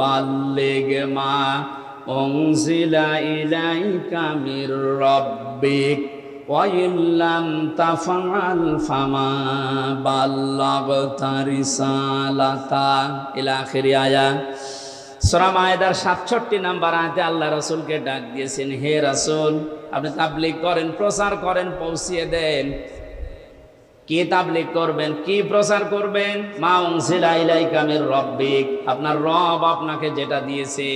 বাল্লিগ মা, অংজিলা ইলাইকা মির রব্বিক, ওয়াইল্লাম তাফাল ফামা আয়া। মায়েদার 67 নাম্বার আয়াতে আল্লাহ রসুলকে ডাক দিয়েছেন, হে রসুল, আপনি তাবলীগ করেন, প্রচার করেন, পৌঁছিয়ে দেন। কি তাবলিগ করবেন, কি প্রচার করবেন? মা উনসিলা ইলাইকা মির রব্বিক। আপনার রব আপনাকে যেটা দিয়েছে,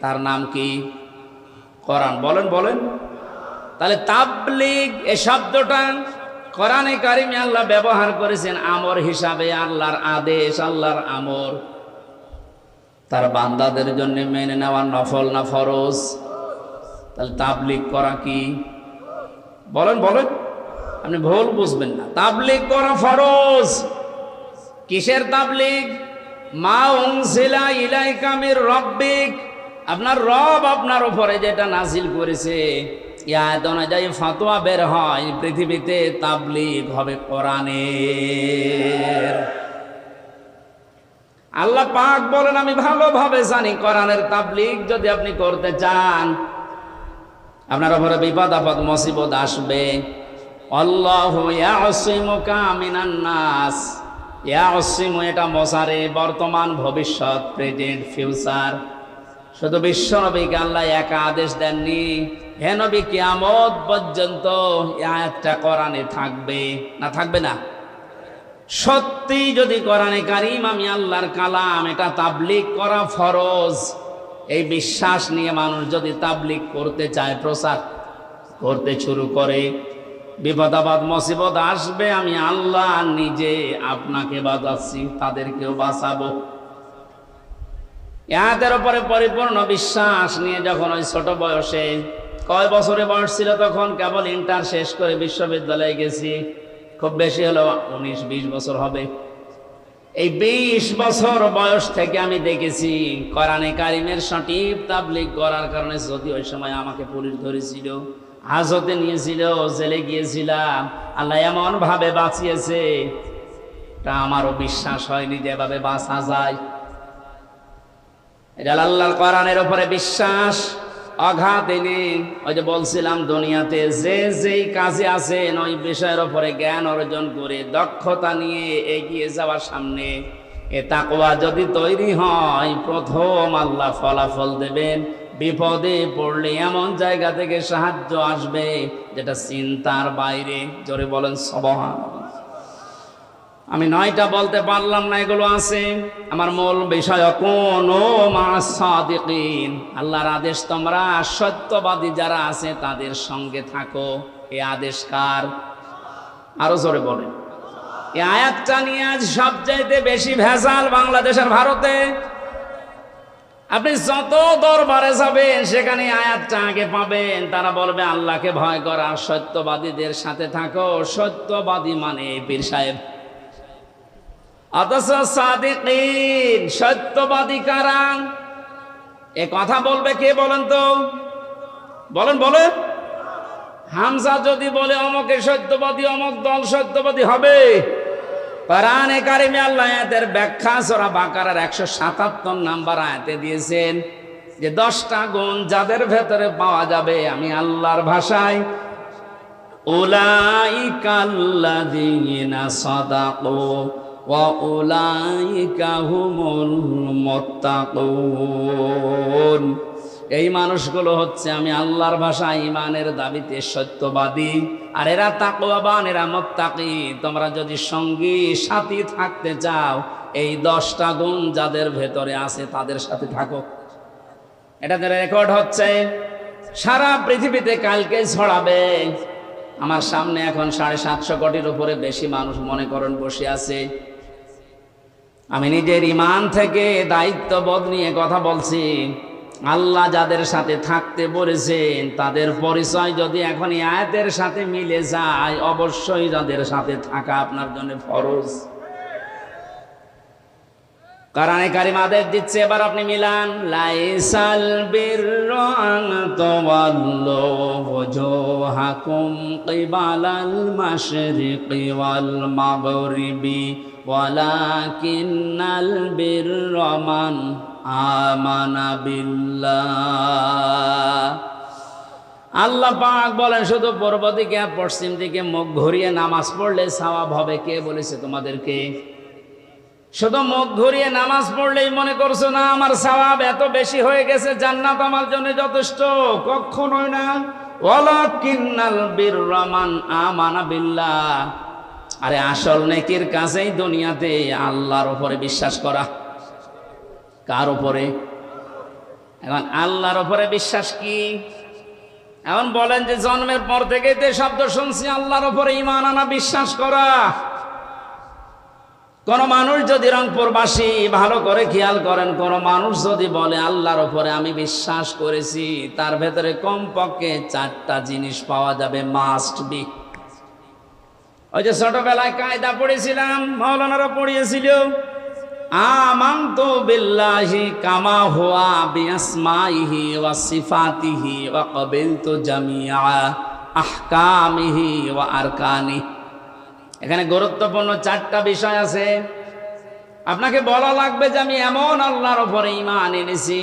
তার নাম কি? বলেন বলেন। তাহলে এ শব্দটা আল্লাহ ব্যবহার করেছেন আমর হিসাবে, আল্লাহর আদেশ, আল্লাহর আমর। তার বান্দাদের জন্য মেনে নেওয়া নফল না ফরজ? তাহলে তাবলিগ করা কি? বলেন বলেন। আপনি ভুল বুঝবেন না। তাবলিগ করা ফরজ। কিসের তাবলিগ? মা উংসিলা ইলাই কামির রব্বিক। আপনার রব আপনার উপরে যেটা নাজিল করেছে ইয়াদ অনুযায়ী ফতোয়া বের হয়, পৃথিবীতে তাবলিগ হবে কোরআনের। আল্লাহ পাক বলেন, আমি ভালোভাবে জানি কোরআনের তাবলিগ যদি আপনি করতে চান, আপনার উপরে বিপদ আপদ, মুসিবত আসবে। নাস। এটা মশারে, বর্তমান, ভবিষ্যৎ, প্রেজেন্ট, ফিউচার। শুধু বিশ্ব নবীকে আল্লাহ একা আদেশ দেননি। হে নবী, কিয়ামত পর্যন্ত একটা কোরআনে থাকবে না থাকবে না? সত্যি যদি কোরআনে কারিম আমি আল্লাহর কালাম, এটা তাবলিগ করা ফরজ। এই বিশ্বাস নিয়ে মানুষ যদি তাবলিগ করতে চায়, প্রচার করতে শুরু করে বিপদাবাদ, মুসিবত আসবে, আমি আল্লাহ নিজে আপনাকে বাঁচাচ্ছি, তাদেরকেও বাঁচাবো। ইহাদের উপরে পরিপূর্ণ বিশ্বাস নিয়ে যখন ওই ছোট বয়সে, কয় বছরে বয়স ছিল তখন, কেবল ইন্টার শেষ করে বিশ্ববিদ্যালয়ে গেছি, খুব বেশি হলো উনিশ, বিশ বছর হবে। এই বিশ বছর বয়স থেকে আমি দেখেছি, কোরআনে কারিমের সঠিক তাবলিগ করার কারণে যদি ওই সময় আমাকে পুলিশ ধরেছিল হাজতে নিয়েছিল জেলে গিয়েছিলাম। আল্লাহ এমন ভাবে বাঁচিয়েছে। তা আমারও বিশ্বাস হয়নি যে এভাবে বাঁচা যায়। এটা আল্লাহর কোরআনের উপরে বিশ্বাস, অঘাত এনে ওই যে বলছিলাম, দুনিয়াতে যে যেই কাজে আছেন, ওই বিষয়ের উপরে জ্ঞান অর্জন করে দক্ষতা নিয়ে এগিয়ে যাওয়ার সামনে এ তাকওয়া যদি তৈরি হয়, প্রথম আল্লাহ ফলাফল দেবেন। বিপদে পড়লে এমন জায়গা থেকে সাহায্য আসবে যেটা চিন্তার বাইরে। জোরে বলেন সবহান আমি নয়টা বলতে পারলাম না, এগুলো আছে। আমার মূল বিষয়, কোন আল্লাহর আদেশ, তোমরা সত্যবাদী যারা আছে, তাদের সঙ্গে থাকো। এই আদেশ কার? আরও জোরে বলেন। এই আয়াতটা নিয়ে আজ সবচাইতে বেশি ভেজাল বাংলাদেশের ভারতে। আপনি যত দরবারে যাবেন, সেখানে আয়াতটা আগে পাবেন। তারা বলবে, আল্লাহকে ভয় করা, সত্যবাদীদের সাথে থাকো। সত্যবাদী মানে পীর সাহেব। অথচ সাদিকিন, সত্যবাদী কারা? এ কথা বলবে কে বলেন তো? বলেন বলেন হামজা যদি বলে, অমকে সত্যবাদী, অমক দল সত্যবাদী হবে। কোরআনে কারিমে আল্লাহ আয়াতের ব্যাখ্যা সরা বাকারার একশো সাতাত্তর নাম্বার আয়াতে দিয়েছেন যে দশটা গুণ যাদের ভেতরে পাওয়া যাবে আমি আল্লাহর ভাষায়। উলাইকাল্লাযীনা সাদাকু ওয়া উলাইকা হুমুল মুত্তাকুন। এই মানুষগুলো হচ্ছে আমি আল্লাহর ভাষা ইমানের দাবিতে সত্যবাদী। আর এরা তাকওয়াবান, এরা মোত্তাকি। তোমরা যদি সঙ্গী, সাথী থাকতে চাও, এই দশটা গুণ যাদের ভেতরে আছে তাদের সাথে থাকো। এটাতে রেকর্ড হচ্ছে, সারা পৃথিবীতে কালকে ছড়াবে। আমার সামনে এখন সাড়ে সাতশো কোটির উপরে বেশি মানুষ মনে করেন বসে আছে। আমি নিজের ইমান থেকে দায়িত্ববোধ নিয়ে কথা বলছি। আল্লাহ যাদের সাথে থাকতে বলেছেন, তাদের পরিচয় যদি এখন আয়াতের সাথে মিলে যায়, অবশ্যই যাদের সাথে থাকা আপনার জন্য ফরজ। কারণে কারিম আদেশ দিচ্ছে, এবার আপনি মিলান, লাইসাল মান আমানা আল্লাহ পাক বলেন, শুধু পূর্ব দিকে আর পশ্চিম দিকে মুখ ঘুরিয়ে নামাজ পড়লে সওয়াব হবে কে? বলেছে তোমাদেরকে। শুধু মুখ ঘুরিয়ে নামাজ পড়লেই মনে করছ না আমার সওয়াব এত বেশি হয়ে গেছে? জান্নাত আমার জন্য যথেষ্ট। কখনোই না। আরে আসল নেকির কাছেই দুনিয়াতে আল্লাহর উপরে বিশ্বাস করা। কার উপরে? এখন আল্লাহর উপরে বিশ্বাস কি? এখন বলেন যে জন্মের পর থেকে যে শব্দ শুনছি, আল্লাহর উপরে ইমান আনা বিশ্বাস করা। কোন মানুষ যদি রংপুরবাসী ভালো করে খেয়াল করেন, কোন মানুষ যদি বলে, আল্লাহর উপরে আমি বিশ্বাস করেছি, তার ভেতরে কমপক্ষে চারটা জিনিস পাওয়া যাবে মাস্ট বি ওই যে ছোটবেলায় কায়দা পড়েছিলাম, মৌলানারা পড়িয়েছিল আমান্তু বিল্লাহি কামা হুয়া বিআসমাইহি ওয়া সিফাতিহি ওয়া ক্বাবিলতু জামিআ আহকামিহি ওয়া আরকানি এখানে গুরুত্বপূর্ণ চারটা বিষয় আছে। আপনাকে বলা লাগবে যে আমি এমন আল্লাহর উপরে ইমান এনেছি,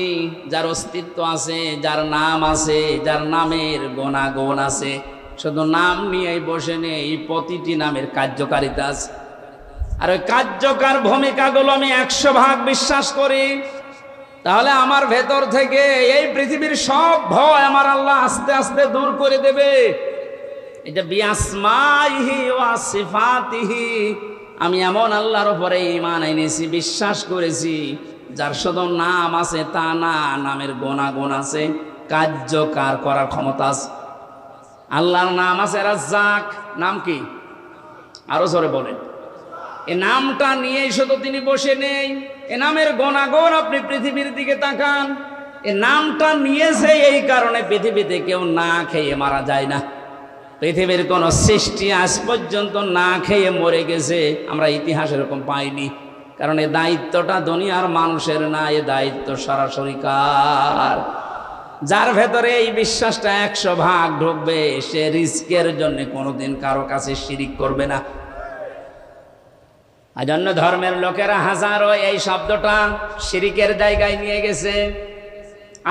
যার অস্তিত্ব আছে, যার নাম আছে, যার নামের গুণাগুণ আছে। শুধু নাম নিয়েই বসে নেই, প্রতিটি নামের কার্যকারিতা আছে। আর ওই কার্যকার ভূমিকাগুলো আমি একশো ভাগ বিশ্বাস করি। তাহলে আমার ভেতর থেকে এই পৃথিবীর সব ভয় আমার আল্লাহ আস্তে আস্তে দূর করে দেবে। এটা আমি এমন আল্লাহর উপরে ইমান এনেছি, বিশ্বাস করেছি, যার শুধু নাম আছে তা না, নামের গুণাগুণ আছে, কার্যকার করার ক্ষমতা আছে। আল্লাহর নাম আছে রাজ্জাক, নাম কি? আরও জোরে বলেন। এ নামটা নিয়েই শুধু তিনি বসে নেই। এ নামের গণাগণ আপনি পৃথিবীর দিকে তাকান। এ নামটা নিয়েছে এই কারণে পৃথিবীতে কেউ না খেয়ে মারা যায় না। পৃথিবীর কোন সৃষ্টি আজ পর্যন্ত না খেয়ে মরে গেছে, আমরা ইতিহাস এরকম পাইনি। কারণ এ দায়িত্বটা দুনিয়ার মানুষের না, এ দায়িত্ব সরাসরি কার? যার ভেতরে এই বিশ্বাসটা একশো ভাগ ঢুকবে, সে রিস্কের জন্য কোনোদিন কারও কাছে শিরিক করবে না। অন্য ধর্মের লোকেরা হাজারো এই শব্দটা শিরিকের জায়গায় নিয়ে গেছে।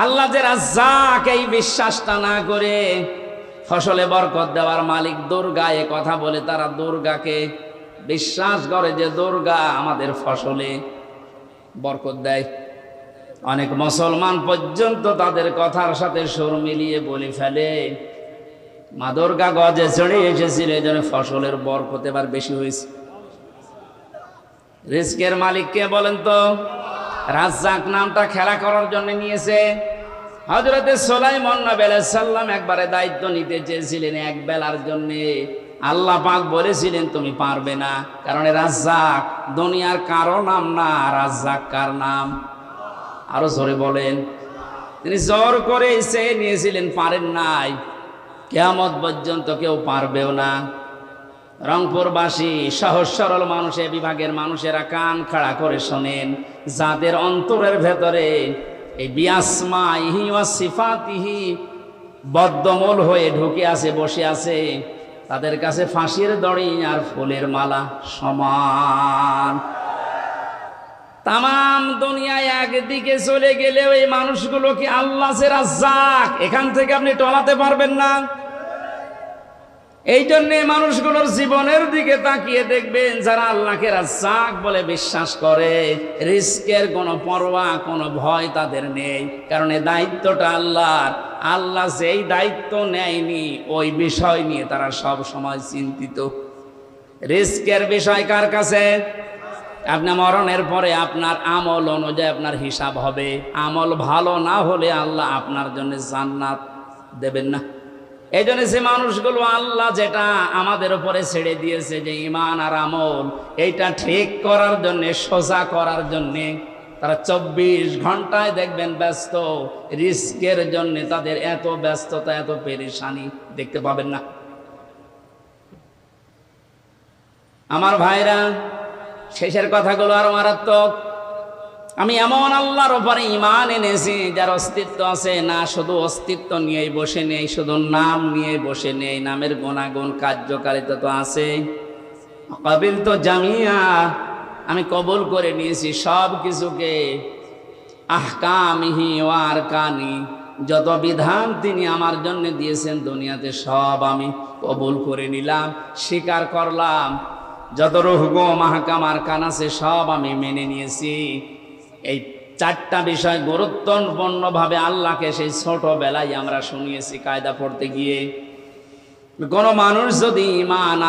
আল্লাহ যে রাজ্জাক এই বিশ্বাসটা না করে ফসলে বরকত দেওয়ার মালিক দুর্গা এ কথা বলে, তারা দুর্গাকে বিশ্বাস করে যে দুর্গা আমাদের ফসলে বরকত দেয়। অনেক মুসলমান পর্যন্ত তাদের কথার সাথে সুর মিলিয়ে বলে ফেলে, মা দুর্গা গজে চড়ে এসেছিল এই জন্য ফসলের বরকত এবার বেশি হয়েছে। রিস্কের মালিক কে বলেন তো? রাজ্জাক নামটা খেলা করার জন্য নিয়েছে। হজরতে সোলাইমন নবী সাল্লাম একবারে দায়িত্ব নিতে চেয়েছিলেন এক বেলার জন্য। আল্লাহ পাক বলেছিলেন, তুমি পারবে না। কারণ রাজ্জাক, দুনিয়ার কারও নাম না, রাজ্জাক কার নাম? আরও জোরে বলেন। তিনি জোর করে সে নিয়েছিলেন, পারেন নাই। কেয়ামত পর্যন্ত কেউ পারবেও না। রংপুরবাসী, সহজ সরল মানুষের বিভাগের মানুষেরা কান খাড়া করে শোনেন। যাদের অন্তরের ভেতরে এই বিয়াসমা ইহি ওয়া সিফাতিহি বদ্ধমূল হয়ে ঢুকে আছে, বসে আছে, তাদের কাছে ফাঁসির দড়ি আর ফুলের মালা সমান। তাম দুনিয়ায় একদিকে চলে গেলেও এই মানুষগুলোকে আল্লাহ রাজ্জাক, এখান থেকে আপনি টলাতে পারবেন না। এই জন্যে মানুষগুলোর জীবনের দিকে তাকিয়ে দেখবেন যারা আল্লাহকে রাজ্জাক বলে বিশ্বাস করে। রিস্কের কোনো পরোয়া, কোনো ভয় তাদের নেই। কারণ এই দায়িত্বটা আল্লাহর। আল্লাহ যেই দায়িত্ব নেয়নি, ওই বিষয় নিয়ে তারা সব সময় চিন্তিত। রিস্কের বিষয় কার কাছে? আপনার মরণের পরে আপনার আমল অনুযায়ী আপনার হিসাব হবে। আমল ভালো না হলে আল্লাহ আপনার জন্য জান্নাত দেবেন না। এই জন্য সে মানুষগুলো আল্লাহ যেটা আমাদের উপরে ছেড়ে দিয়েছে যে ইমান আর আমল, এইটা ঠিক করার জন্যে, সোজা করার জন্যে, তারা চব্বিশ ঘন্টায় দেখবেন ব্যস্ত, রিস্কের জন্য তাদের এত ব্যস্ততা, এত পেরেশানি দেখতে পাবেন না। আমার ভাইরা, শেষের কথাগুলো আরও মারাত্মক। আমি এমন আল্লাহর ওপরে ইমান এনেছি, যার অস্তিত্ব আছে, না শুধু অস্তিত্ব নিয়েই বসে নেই, শুধু নাম নিয়ে বসে নেই, নামের গুণাগুণ, কার্যকারিতা তো আছে। কবিল তো জামিয়া, আমি কবুল করে নিয়েছি সব কিছুকে। আহকামিহি ওয়ার কানি যত বিধান তিনি আমার জন্য দিয়েছেন দুনিয়াতে সব আমি কবুল করে নিলাম, স্বীকার করলাম। যত রহুগো মাহকাম আর কান আছে, সব আমি মেনে নিয়েছি। এই চারটা বিষয় গুরুত্বপূর্ণভাবে আল্লাহকে সেই ছোটবেলায় আমরা শুনিয়েছি, কায়দা পড়তে গিয়ে। কোনো মানুষ যদি ইমান